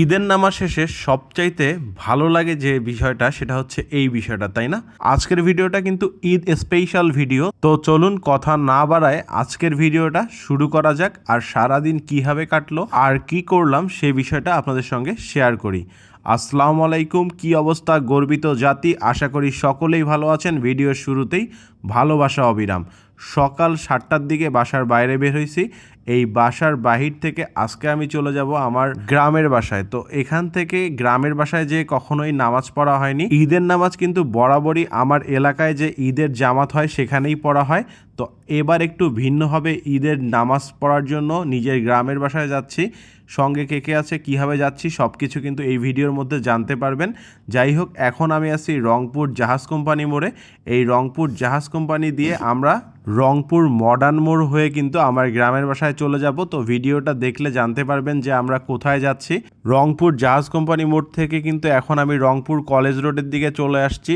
ঈদের নামাজ শেষে সবচাইতে ভালো লাগে যে বিষয়টা, সেটা হচ্ছে এই বিষয়টা, তাই না? আজকের ভিডিওটা কিন্তু ঈদ স্পেশাল ভিডিও তো চলুন কথা না বাড়ায় আজকের ভিডিওটা শুরু করা যাক আর সারাদিন কীভাবে কাটলো আর কি করলাম সেই বিষয়টা আপনাদের সঙ্গে শেয়ার করি। আসসালামু আলাইকুম, কি অবস্থা গর্বিত জাতি? আশা করি সকলেই ভালো আছেন। ভিডিওর শুরুতেই ভালোবাসা অবিরাম। সকাল সাতটার দিকে বাসার বাইরে বের হয়েছি এই বাসার বাহির থেকে আজকে আমি চলে যাব আমার গ্রামের বাসায়। তো এখান থেকে গ্রামের বাসায় যে কখনোই নামাজ পড়া হয়নি। ঈদের নামাজ কিন্তু বরাবরই আমার এলাকায় যে ঈদের জামাত হয় সেখানেই পড়া হয়। তো এবার একটু ভিন্নভাবে ঈদের নামাজ পড়ার জন্য। নিজের গ্রামের বাসায় যাচ্ছি। সঙ্গে কে কে আছে, কীভাবে যাচ্ছি সব কিছু কিন্তু এই ভিডিওর মধ্যে জানতে পারবেন। যাই হোক, এখন আমি আছি রংপুর জাহাজ কোম্পানি মোড়ে। এই রংপুর জাহাজ কোম্পানি দিয়ে আমরা রংপুর মডার্ন মোড় হয়ে কিন্তু আমার গ্রামের বাসায় চলে যাব। তো ভিডিওটা দেখলে জানতে পারবেন যে আমরা কোথায় যাচ্ছি। রংপুর জাহাজ কোম্পানি মোড় থেকে কিন্তু এখন আমি রংপুর কলেজ রোডের দিকে চলে আসছি।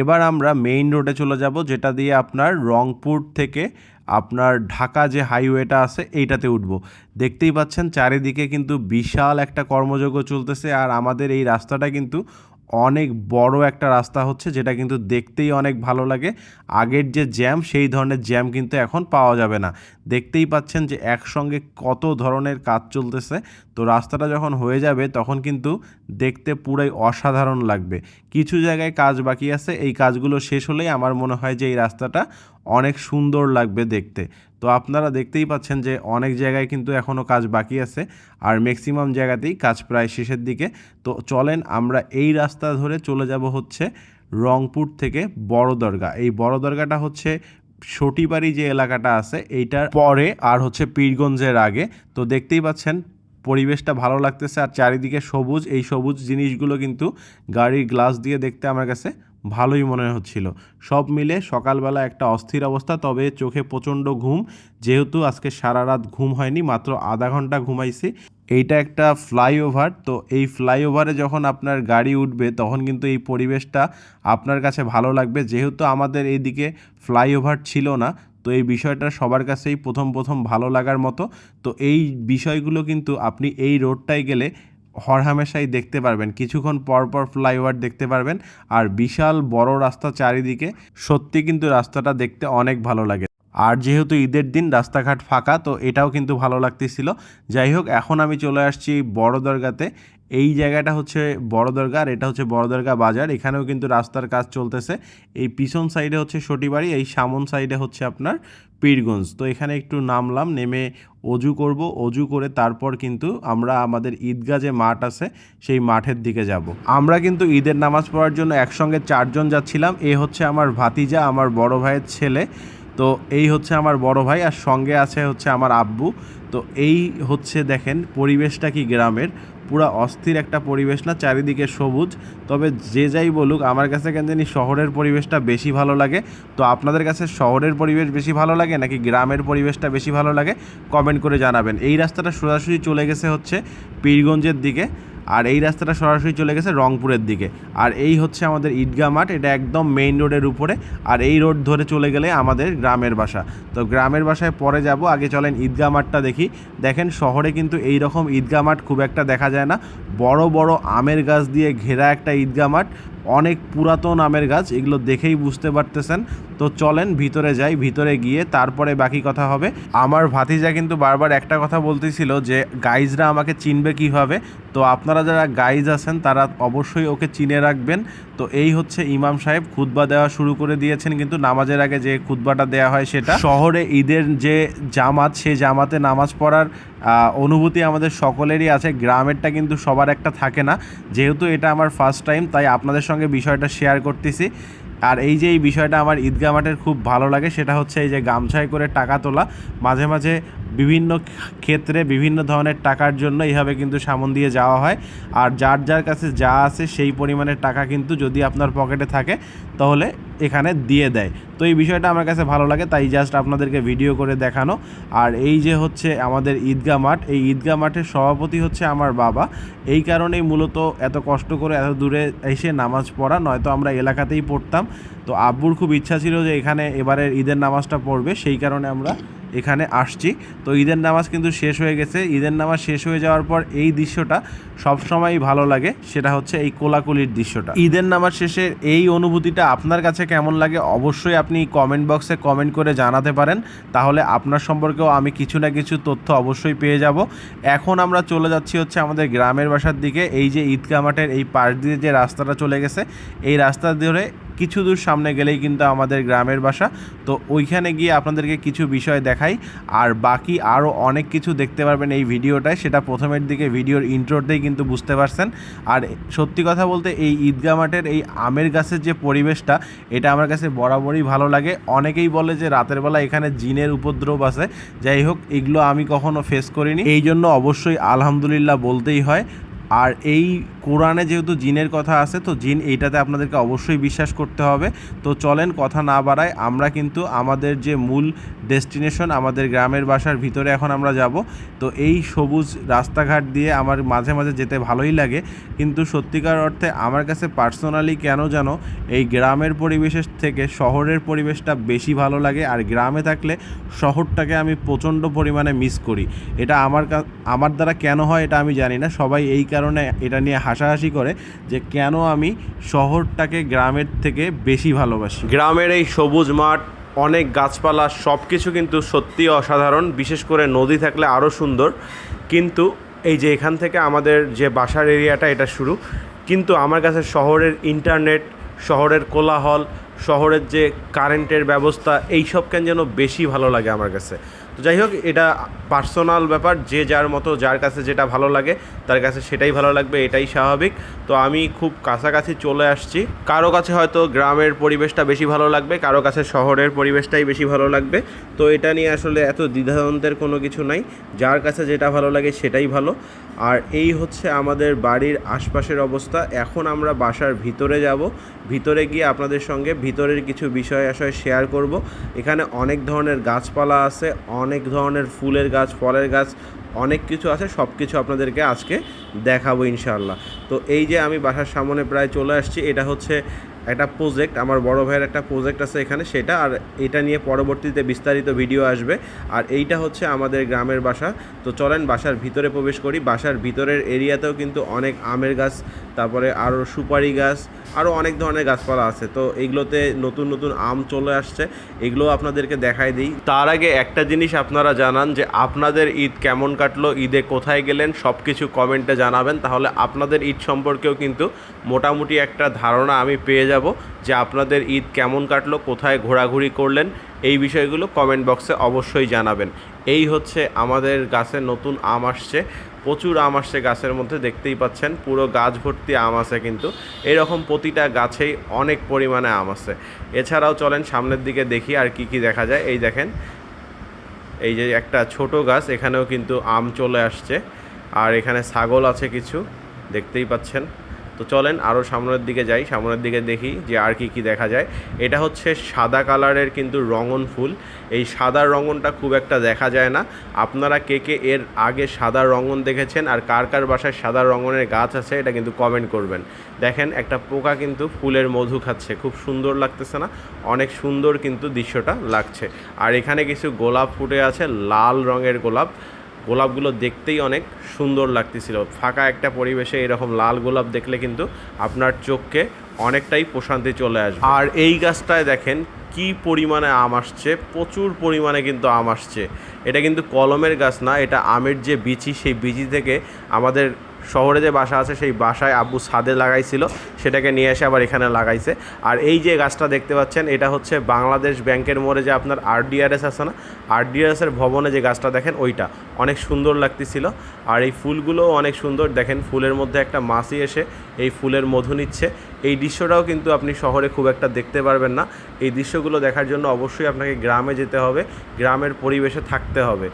এবার আমরা মেইন রোডে চলে যাব, যেটা দিয়ে আপনার রংপুর থেকে আপনার ঢাকা যে হাইওয়েটা আছে, এইটাতে উঠবো। দেখতেই পাচ্ছেন, চারিদিকে কিন্তু বিশাল একটা কর্মযজ্ঞ চলতেছে আর আমাদের এই রাস্তাটা কিন্তু অনেক বড় একটা রাস্তা হচ্ছে যেটা কিন্তু দেখতেই অনেক ভালো লাগে। আগের যে জ্যাম, সেই ধরনের জ্যাম কিন্তু এখন পাওয়া যাবে না। দেখতেই পাচ্ছেন যে একসঙ্গে কত ধরনের কাজ চলতেছে। তো রাস্তাটা যখন হয়ে যাবে, তখন কিন্তু দেখতে পুরাই অসাধারণ লাগবে। কিছু জায়গায় কাজ বাকি আছে, এই কাজগুলো শেষ হলেই আমার মনে হয় যে এই রাস্তাটা অনেক সুন্দর লাগবে দেখতে। তো আপনারা দেখতেই পাচ্ছেন যে অনেক জায়গায় কিন্তু এখনও কাজ বাকি আছে, আর ম্যাক্সিমাম জায়গাতেই কাজ প্রায় শেষের দিকে। তো চলেন আমরা এই রাস্তা ধরে চলে যাব হচ্ছে রংপুর থেকে বড় দরগা এই বড় দরগাটা হচ্ছে সটিবাড়ি যে এলাকাটা আছে, এইটার পরে আর হচ্ছে পীরগঞ্জের আগে। তো দেখতেই পাচ্ছেন পরিবেশটা ভালো লাগতেছে, আর চারিদিকে সবুজ। এই সবুজ জিনিসগুলো কিন্তু গাড়ির গ্লাস দিয়ে দেখতে আমার কাছে ভালোই মনে হচ্ছিল। সব মিলে সকালবেলা একটা অস্থির অবস্থা, তবে চোখে প্রচণ্ড ঘুম। যেহেতু আজকে সারা রাত ঘুম হয়নি, মাত্র আধা ঘণ্টা ঘুমাইছি। এইটা একটা ফ্লাইওভার, তো এই ফ্লাইওভারে যখন আপনার গাড়ি উঠবে, তখন কিন্তু এই পরিবেশটা আপনার কাছে ভালো লাগবে। যেহেতু আমাদের এইদিকে ফ্লাইওভার ছিল না, তো এই বিষয়টা সবার কাছেই প্রথম প্রথম ভালো লাগার মতো। তো এই বিষয়গুলো কিন্তু আপনি এই রোডটায় গেলে হরহামেশাই দেখতে পারবেন। কিছুক্ষণ পর পর ফ্লাইওভার দেখতে পারবেন। আর বিশাল বড় রাস্তা চারিদিকে সত্যি কিন্তু রাস্তাটা দেখতে অনেক ভালো লাগে। আর যেহেতু ঈদের দিন রাস্তাঘাট ফাঁকা, তো এটাও কিন্তু ভালো লাগতেছিল। যাই হোক, এখন আমি চলে আসছি বড় দরগাতে। এই জায়গাটা হচ্ছে বড় দরগা এটা হচ্ছে বড় দরগা বাজার। এখানেও কিন্তু রাস্তার কাজ চলতেছে। এই পিছন সাইডে হচ্ছে সটিবাড়ি এই সামন সাইডে হচ্ছে আপনার পীরগঞ্জ। তো এখানে একটু নামলাম, নেমে অজু করব। অজু করে তারপর কিন্তু আমরা আমাদের ঈদগাহ যে মাঠ আছে, সেই মাঠের দিকে যাব। আমরা কিন্তু ঈদের নামাজ পড়ার জন্য একসঙ্গে চারজন যাচ্ছিলাম। এ হচ্ছে আমার ভাতিজা, আমার বড় ভাইয়ের ছেলে। তো এই হচ্ছে আমার বড় ভাই আর সঙ্গে আছে হচ্ছে আমার আব্বু। তো এই হচ্ছে দেখেন পরিবেশটা কি গ্রামের। পুরা অস্থির একটা পরিবেশ না, চারিদিকে সবুজ। তবে যে যাই বলুক, আমার কাছে কেন জানি শহরের পরিবেশটা বেশি ভালো লাগে। তো আপনাদের কাছে শহরের পরিবেশ বেশি ভালো লাগে, নাকি গ্রামের পরিবেশটা বেশি ভালো লাগে? কমেন্ট করে জানাবেন। এই রাস্তাটা সরাসরি চলে গেছে হচ্ছে পীরগঞ্জের দিকে। আর এই রাস্তাটা সরাসরি চলে গেছে রংপুরের দিকে। আর এই হচ্ছে আমাদের ঈদগা মাঠ, এটা একদম মেইন রোডের উপরে। আর এই রোড ধরে চলে গেলে আমাদের গ্রামের বাসা। তো গ্রামের বাসায় পরে যাব, আগে চলেন ঈদগা মাঠটা দেখি। দেখেন শহরে কিন্তু এই রকম ঈদগা মাঠ খুব একটা দেখা যায় না। বড় বড় আমের গাছ দিয়ে ঘেরা একটা ঈদগা মাঠ। অনেক পুরাতন আমের গাছ, এগুলো দেখেই বুঝতে পারতেছেন। তো চলেন ভিতরে যাই, ভিতরে গিয়ে তারপরে বাকি কথা হবে। আমার ভাতিজা কিন্তু বারবার একটা কথা বলতেছিল যে, গাইজরা আমাকে চিনবে কীভাবে? তো আপনারা যারা গাইজ আছেন, তারা অবশ্যই ওকে চিনে রাখবেন। তো এই হচ্ছে ইমাম সাহেব খুতবা দেওয়া শুরু করে দিয়েছেন, কিন্তু নামাজের আগে যে খুতবাটা দেওয়া হয় সেটা। শহরে ঈদের যে জামাত সেই জামাতে নামাজ পড়ার অনুভূতি আমাদের সকলেরই আছে, গ্রামেরটা কিন্তু সবার একটা থাকে না। যেহেতু এটা আমার ফার্স্ট টাইম তাই আপনাদের সঙ্গে বিষয়টা শেয়ার করতেছি। আর এই যে এই বিষয়টা আমার ঈদগাহ মাঠের খুব ভালো লাগে, সেটা হচ্ছে এই যে গামছায় করে টাকা তোলা। মাঝে মাঝে বিভিন্ন ক্ষেত্রে বিভিন্ন ধরনের টাকার জন্য এইভাবে কিন্তু সামন দিয়ে যাওয়া হয়। আর যার যার কাছে যা আছে সেই পরিমাণের টাকা কিন্তু যদি আপনার পকেটে থাকে, তাহলে এখানে দিয়ে দেয়। তো এই বিষয়টা আমার কাছে ভালো লাগে, তাই জাস্ট আপনাদেরকে ভিডিও করে দেখানো। আর এই যে হচ্ছে আমাদের ঈদগা মাঠ, এই ঈদগা মাঠের সভাপতি হচ্ছে আমার বাবা। এই কারণেই মূলত এত কষ্ট করে এত দূরে এসে নামাজ পড়া, নয়তো আমরা এলাকাতেই পড়তাম। তো আব্বুর খুব ইচ্ছা ছিল যে এখানে এবারের ঈদের নামাজটা পড়বে, সেই কারণে আমরা এখানে আসছি। তো ঈদের নামাজ কিন্তু শেষ হয়ে গেছে। ঈদের নামাজ শেষ হয়ে যাওয়ার পর এই দৃশ্যটা সবসময়ই ভালো লাগে। সেটা হচ্ছে এই কোলাকুলির দৃশ্যটা। ঈদের নামাজ শেষে এই অনুভূতিটা আপনার কাছে কেমন লাগে অবশ্যই আপনি কমেন্ট বক্সে কমেন্ট করে জানাতে পারেন। তাহলে আপনার সম্পর্কেও আমি কিছু না কিছু তথ্য অবশ্যই পেয়ে যাব। এখন আমরা চলে যাচ্ছি হচ্ছে আমাদের গ্রামের বাসার দিকে। এই যে ঈদগাহ মাঠের এই পাশ দিয়ে যে রাস্তাটা চলে গেছে, এই রাস্তা ধরে কিছু দূর সামনে গেলেই কিন্তু আমাদের গ্রামের বাসা। তো ওইখানে গিয়ে আপনাদেরকে কিছু বিষয় দেখাই। আর বাকি আরও অনেক কিছু দেখতে পারবেন এই ভিডিওটায়। সেটা প্রথমের দিকে ভিডিওর ইন্ট্রোতেই কিন্তু বুঝতে পারছেন। আর সত্যি কথা বলতে এই ঈদগা মাঠের এই আমের গাছের যে পরিবেশটা, এটা আমার কাছে বরাবরই ভালো লাগে। অনেকেই বলে যে রাতের বেলা এখানে জিনের উপদ্রব আছে। যাই হোক, এগুলো আমি কখনো ফেস করিনি। এই জন্য অবশ্যই আলহামদুলিল্লাহ বলতেই হয়। আর এই কোরআনে যেহেতু জিনের কথা আছে, তো জিন এইটাতে আপনাদেরকে অবশ্যই বিশ্বাস করতে হবে। তো চলেন কথা না বাড়ায়, আমরা কিন্তু আমাদের যে মূল ডেস্টিনেশন আমাদের গ্রামের বাসার ভিতরে এখন আমরা যাব। তো এই সবুজ রাস্তাঘাট দিয়ে আমার মাঝে মাঝে যেতে ভালোই লাগে, কিন্তু সত্যিকার অর্থে আমার কাছে পার্সোনালি কেন যেন এই গ্রামের পরিবেশের থেকে শহরের পরিবেশটা বেশি ভালো লাগে, আর গ্রামে থাকলে শহরটাকে আমি প্রচণ্ড পরিমাণে মিস করি। এটা আমার আমার দ্বারা কেন হয় এটা আমি জানি না, সবাই এই কারণে এটা নিয়ে হাসাহাসি করে যে কেন আমি শহরটাকে গ্রামের থেকে বেশি ভালোবাসি। গ্রামের এই সবুজ মাঠ, অনেক গাছপালা সব কিছু কিন্তু সত্যি অসাধারণ। বিশেষ করে নদী থাকলে আরও সুন্দর। কিন্তু এই যে এখান থেকে আমাদের যে বাসার এরিয়াটা, এটা শুরু। কিন্তু আমার কাছে শহরের ইন্টারনেট, শহরের কোলাহল, শহরের যে কারেন্টের ব্যবস্থা এই সব কেন যেন বেশি ভালো লাগে আমার কাছে। তো যাই হোক, এটা পার্সোনাল ব্যাপার, যে যার মতো, যার কাছে যেটা ভালো লাগে, তার কাছে সেটাই ভালো লাগবে, এটাই স্বাভাবিক। তো আমি খুব কাছাকাছি চলে আসছি। কারও কাছে হয়তো গ্রামের পরিবেশটা বেশি ভালো লাগবে, কারও কাছে শহরের পরিবেশটাই বেশি ভালো লাগবে। তো এটা নিয়ে আসলে এত দ্বিধাদ্বন্দ্বের কোনো কিছু নাই। যার কাছে যেটা ভালো লাগে, সেটাই ভালো। আর এই হচ্ছে আমাদের বাড়ির আশপাশের অবস্থা। এখন আমরা বাসার ভিতরে যাব। ভিতরে গিয়ে আপনাদের সঙ্গে ভিতরের কিছু বিষয় আশয় শেয়ার করব। এখানে অনেক ধরনের গাছপালা আছে অনেক ধরনের ফুলের গাছ, ফলের গাছ, অনেক কিছু আছে সব কিছু আপনাদেরকে আজকে দেখাবো ইনশাআল্লাহ। তো এই যে আমি বাসার সামনে প্রায় চলে আসছি, এটা হচ্ছে একটা প্রজেক্ট আমার বড় ভাইয়ের একটা প্রজেক্ট আছে এখানে, সেটা আর এটা নিয়ে পরবর্তীতে বিস্তারিত ভিডিও আসবে। আর এইটা হচ্ছে আমাদের গ্রামের বাসা। তো চলেন বাসার ভিতরে প্রবেশ করি। বাসার ভিতরের এরিয়াতেও কিন্তু অনেক আমের গাছ, তারপরে আরও সুপারি গাছ আরও অনেক ধরনের গাছপালা আছে। তো এইগুলোতে নতুন নতুন আম চলে আসছে। এগুলো আপনাদেরকে দেখাই দিই। তার আগে একটা জিনিস আপনারা জানান যে আপনাদের ঈদ কেমন কাটলো, ঈদে কোথায় গেলেন সব কিছু কমেন্টে জানাবেন। তাহলে আপনাদের ঈদ সম্পর্কেও কিন্তু মোটামুটি একটা ধারণা আমি পেয়ে যাব যে আপনাদের ঈদ কেমন কাটলো, কোথায় ঘোরাঘুরি করলেন এই বিষয়গুলো কমেন্ট বক্সে অবশ্যই জানাবেন। এই হচ্ছে আমাদের গাছে নতুন আম আসছে, প্রচুর আম আসছে গাছের মধ্যে, দেখতেই পাচ্ছেন, পুরো গাছ ভর্তি আম আছে কিন্তু। এরকম প্রতিটা গাছেই অনেক পরিমাণে আম আছে। এছাড়াও চলেন সামনের দিকে দেখি আর কি কি দেখা যায়। এই দেখেন, এই যে একটা ছোট গাছ, এখানেও কিন্তু আম চলে আসছে। আর এখানে ছাগল আছে কিছু, দেখতেই পাচ্ছেন। তো চলেন আরও সামনের দিকে যাই। সামনের দিকে দেখি যে আর কি কি দেখা যায়। এটা হচ্ছে সাদা কালারের কিন্তু রঙন ফুল। এই সাদা রঙনটা খুব একটা দেখা যায় না। আপনারা কে কে এর আগে সাদা রঙন দেখেছেন আর কার কার বাসায় সাদা রঙনের গাছ আছে এটা কিন্তু কমেন্ট করবেন। দেখেন একটা পোকা কিন্তু ফুলের মধু খাচ্ছে। খুব সুন্দর লাগতেছে না? অনেক সুন্দর কিন্তু দৃশ্যটা লাগছে। আর এখানে কিছু গোলাপ ফুটে আছে, লাল রঙের গোলাপ। গোলাপগুলো দেখতেই অনেক সুন্দর লাগতেছিল। ফাঁকা একটা পরিবেশে এরকম লাল গোলাপ দেখলে কিন্তু আপনার চোখকে অনেকটাই প্রশান্তি চলে আসবে। আর এই গাছটায় দেখেন কি পরিমাণে আম আসছে, প্রচুর পরিমাণে কিন্তু আম আসছে। এটা কিন্তু কলমের গাছ না, এটা আমের যে বিচি, সেই বিচি থেকে আমাদের শহরে যে বাসা আছে, সেই বাসায় আব্বু ছাদে লাগাইছিল। সেটাকে নিয়ে এসে আবার এখানে লাগাইছে। আর এই যে গাছটা দেখতে পাচ্ছেন, এটা হচ্ছে বাংলাদেশ ব্যাংকের মোড়ে যে আপনার আরডিআরএস আছে না, আরডিআরএসের ভবনে যে গাছটা দেখেন, ওইটা। অনেক সুন্দর লাগতেছিল। আর এই ফুলগুলোও অনেক সুন্দর। দেখেন, ফুলের মধ্যে একটা মাছি এসে এই ফুলের মধু নিচ্ছে। এই দৃশ্যটাও কিন্তু আপনি শহরে খুব একটা দেখতে পারবেন না। এই দৃশ্যগুলো দেখার জন্য অবশ্যই আপনাকে গ্রামে যেতে হবে। গ্রামের পরিবেশে থাকতে হবে।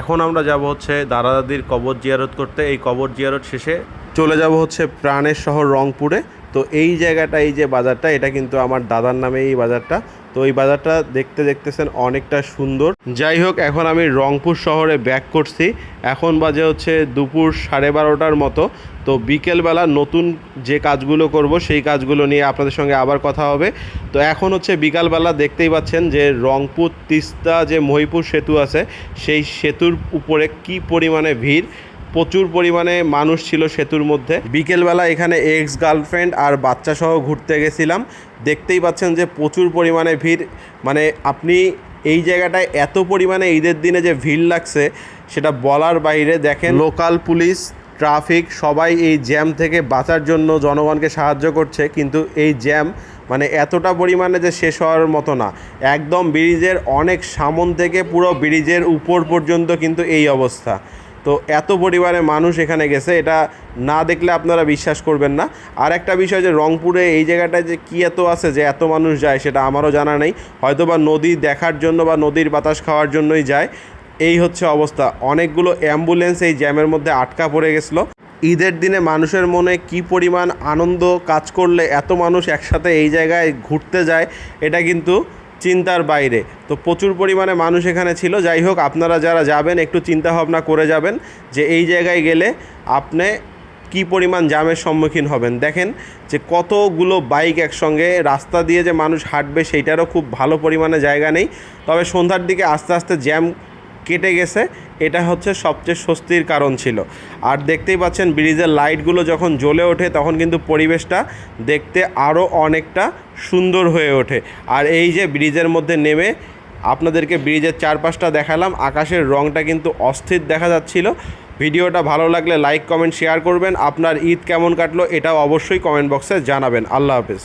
এখন আমরা যাব হচ্ছে দাদা দাদির কবর জিয়ারত করতে। এই কবর জিয়ারত শেষে চলে যাব হচ্ছে প্রাণের শহর রংপুরে। তো এই জায়গাটা, এই যে বাজারটা, এটা কিন্তু আমার দাদার নামে এই বাজারটা। তো এই বাজারটা দেখতে দেখতেছেন অনেকটা সুন্দর। যাই হোক, এখন আমি রংপুর শহরে ব্যাক করছি। এখন বাজে হচ্ছে দুপুর সাড়ে বারোটার মতো। তো বিকেলবেলা নতুন যে কাজগুলো করব, সেই কাজগুলো নিয়ে আপনাদের সঙ্গে আবার কথা হবে। তো এখন হচ্ছে বিকালবেলা দেখতেই পাচ্ছেন যে রংপুর তিস্তা যে মহিপুর সেতু আছে, সেই সেতুর উপরে কি পরিমাণে ভিড়। প্রচুর পরিমাণে মানুষ ছিল সেতুর মধ্যে। বিকেলবেলা এখানে এক্স গার্লফ্রেন্ড আর বাচ্চা সহ ঘুরতে গেছিলাম। দেখতেই পাচ্ছেন যে প্রচুর পরিমাণে ভিড়। মানে আপনি এই জায়গাটায় এত পরিমাণে ঈদের দিনে যে ভিড় লাগছে, সেটা বলার বাইরে দেখেন লোকাল পুলিশ, ট্রাফিক, সবাই এই জ্যাম থেকে বাঁচার জন্য জনগণকে সাহায্য করছে। কিন্তু এই জ্যাম মানে এতটা পরিমাণে যে শেষ হওয়ার মতো না। একদম ব্রিজের অনেক সামন থেকে পুরো ব্রিজের উপর পর্যন্ত কিন্তু এই অবস্থা। তো এত পরিমাণে মানুষ এখানে গেছে, এটা না দেখলে আপনারা বিশ্বাস করবেন না। আর একটা বিষয় যে রংপুরে এই জায়গাটায় যে কী এত আছে, যে এত মানুষ যায়, সেটা আমারও জানা নেই। হয়তো বা নদী দেখার জন্য বা নদীর বাতাস খাওয়ার জন্যই যায়। এই হচ্ছে অবস্থা। অনেকগুলো অ্যাম্বুলেন্স এই জ্যামের মধ্যে আটকা পড়ে গেছিল। ঈদের দিনে মানুষের মনে কি পরিমাণ আনন্দ কাজ করলে এত মানুষ একসাথে এই জায়গায় ঘুরতে যায়, এটা কিন্তু চিন্তার বাইরে। তো প্রচুর পরিমাণে মানুষ এখানে ছিল। যাই হোক, আপনারা যারা যাবেন, একটু চিন্তা ভাবনা করে যাবেন যে এই জায়গায় গেলে আপনি কি পরিমাণ জামের সম্মুখীন হবেন। দেখেন যে কতগুলো বাইক একসঙ্গে রাস্তা দিয়ে যে মানুষ হাঁটবে, সেইটারও খুব ভালো পরিমাণে জায়গা নেই। তবে সন্ধ্যার দিকে আস্তে আস্তে জ্যাম কেটে গেছে, এটা হচ্ছে সবচেয়ে স্বস্তির কারণ ছিল। আর দেখতেই পাচ্ছেন ব্রিজের লাইটগুলো যখন জ্বলে ওঠে, তখন কিন্তু পরিবেশটা দেখতে আরও অনেকটা সুন্দর হয়ে ওঠে। আর এই যে ব্রিজের মধ্যে নেমে আপনাদেরকে ব্রিজের চারপাশটা দেখালাম, আকাশের রংটা কিন্তু অস্থির দেখা যাচ্ছিল। ভিডিওটা ভালো লাগলে লাইক, কমেন্ট, শেয়ার করবেন। আপনার ঈদ কেমন কাটলো, এটাও অবশ্যই কমেন্ট বক্সে জানাবেন। আল্লাহ হাফেজ।